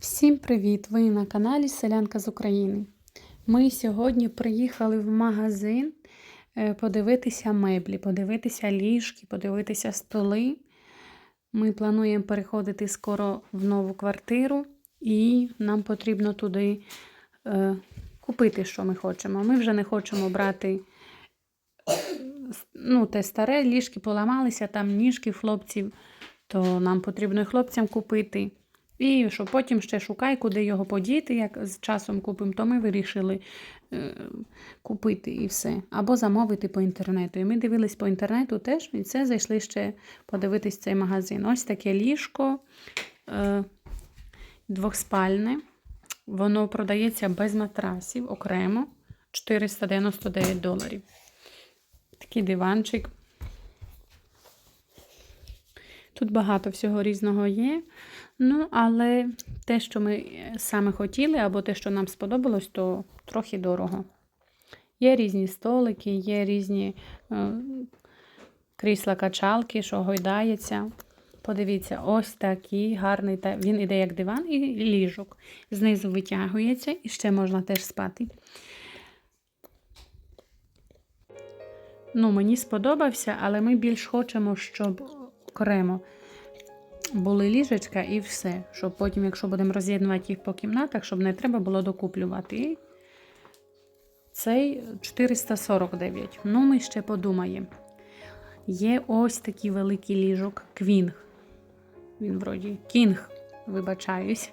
Всім привіт! Ви на каналі Селянка з України. Ми сьогодні приїхали в магазин е, подивитися меблі, подивитися ліжки, подивитися столи. Ми плануємо переходити скоро в нову квартиру, і нам потрібно туди е, купити, що ми хочемо. Ми вже не хочемо брати ну, те старе, ліжки поламалися, там ніжки хлопців, то нам потрібно і хлопцям купити. І що потім ще шукай, куди його подіти, як з часом купимо, то ми вирішили е, купити і все. Або замовити по інтернету. І ми дивились по інтернету теж, і це зайшли ще подивитись цей магазин. Ось таке ліжко е, двохспальне. Воно продається без матрасів окремо 499 доларів. Такий диванчик. Тут багато всього різного є. Ну, але те, що ми саме хотіли, або те, що нам сподобалось, то трохи дорого. Є різні столики, є різні е, крісла-качалки, що гойдається. Подивіться, ось такий гарний. Він іде як диван і ліжок. Знизу витягується і ще можна теж спати. Ну, Мені сподобався, але ми більш хочемо, щоб окремо були ліжечка і все. Щоб потім, якщо будемо роз'єднувати їх по кімнатах, щоб не треба було докуплювати. Цей 449. Ну, ми ще подумаємо. Є ось такий великий ліжок Квінг. Він вроді кінг, вибачаюсь.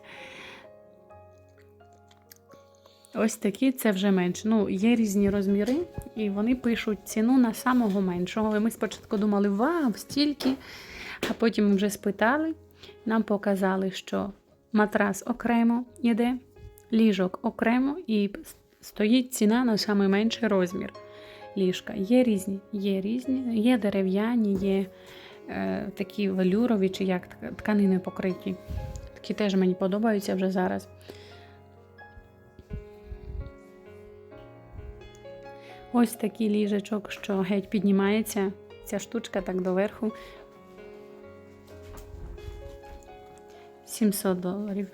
Ось такі це вже менше. Ну, є різні розміри, і вони пишуть ціну на самого меншого. І ми спочатку думали, вау, стільки. А потім ми вже спитали, нам показали, що матрас окремо йде, ліжок окремо і стоїть ціна на найменший розмір ліжка. Є різні, є різні, є дерев'яні, є е, такі велюрові чи як тканини покриті. Такі теж мені подобаються вже зараз. Ось такий ліжечок, що геть піднімається. Ця штучка так доверху. 700 доларів.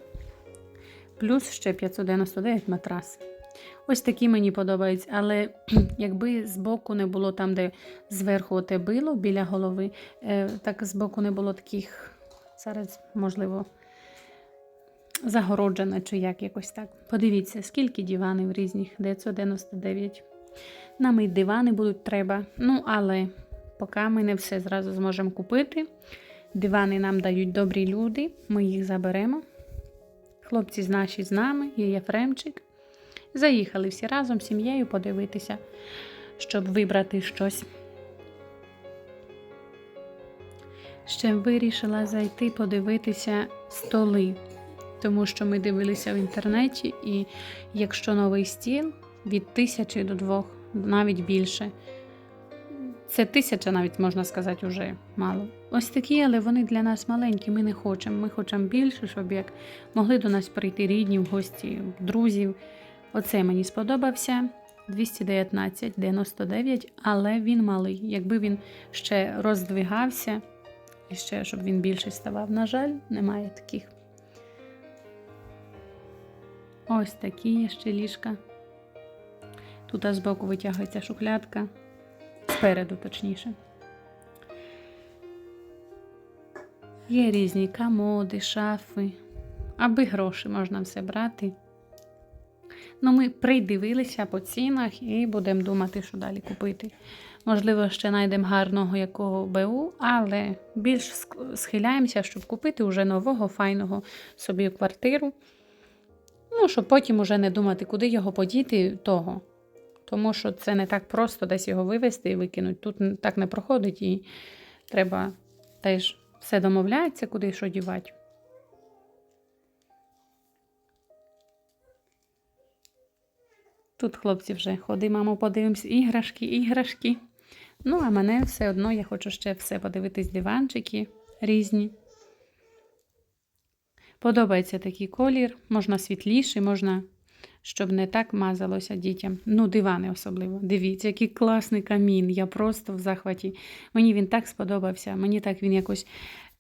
Плюс ще 599 матрас. Ось такі мені подобаються, але якби збоку не було там, де зверху оте било біля голови, е, так збоку не було таких, зараз, можливо, загороджено чи як якось так. Подивіться, скільки диванів різних, 999. Нам і дивани будуть треба. Ну, але поки ми не все зразу зможемо купити. Дивани нам дають добрі люди, ми їх заберемо. Хлопці наші з нами, є Єфремчик. Заїхали всі разом з сім'єю подивитися, щоб вибрати щось. Ще вирішила зайти подивитися столи, тому що ми дивилися в інтернеті, і якщо новий стіл від тисячі до двох, навіть більше. Це тисяча, навіть можна сказати, вже мало. Ось такі, але вони для нас маленькі. Ми не хочемо. Ми хочемо більше, щоб як могли до нас прийти рідні в гості, друзів. Оце мені сподобався. 219,99, але він малий. Якби він ще роздвигався, і ще, щоб він більше ставав. На жаль, немає таких. Ось такі є ще ліжка. Тут збоку витягується шухлядка. Спереду, точніше. Є різні комоди, шафи, аби гроші можна все брати. Ну, ми придивилися по цінах і будемо думати, що далі купити. Можливо, ще знайдемо гарного якого БУ, але більш схиляємося, щоб купити вже нового, файного собі квартиру. Ну, щоб потім уже не думати, куди його подіти, того. Тому що це не так просто десь його вивезти і викинути. Тут так не проходить, і треба теж все домовляється, куди що дівати. Тут хлопці вже ходи, мамо, подивимось, іграшки, іграшки. Ну, а мене все одно я хочу ще все подивитись, диванчики різні. Подобається такий колір, можна світліший, можна щоб не так мазалося дітям. Ну, дивани особливо. Дивіться, який класний камін. Я просто в захваті. Мені він так сподобався. Мені так він якось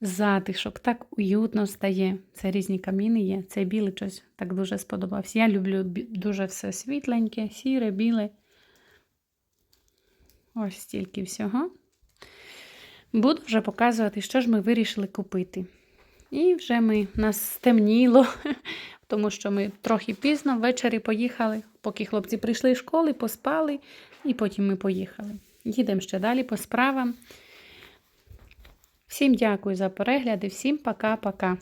затишок, так уютно стає. Це різні каміни є. Цей білий щось так дуже сподобався. Я люблю дуже все світленьке, сіре, біле. Ось стільки всього. Буду вже показувати, що ж ми вирішили купити. І вже ми нас стемніло, тому що ми трохи пізно ввечері поїхали, поки хлопці прийшли з школи, поспали, і потім ми поїхали. Їдемо ще далі по справам. Всім дякую за перегляди, всім пока-пока.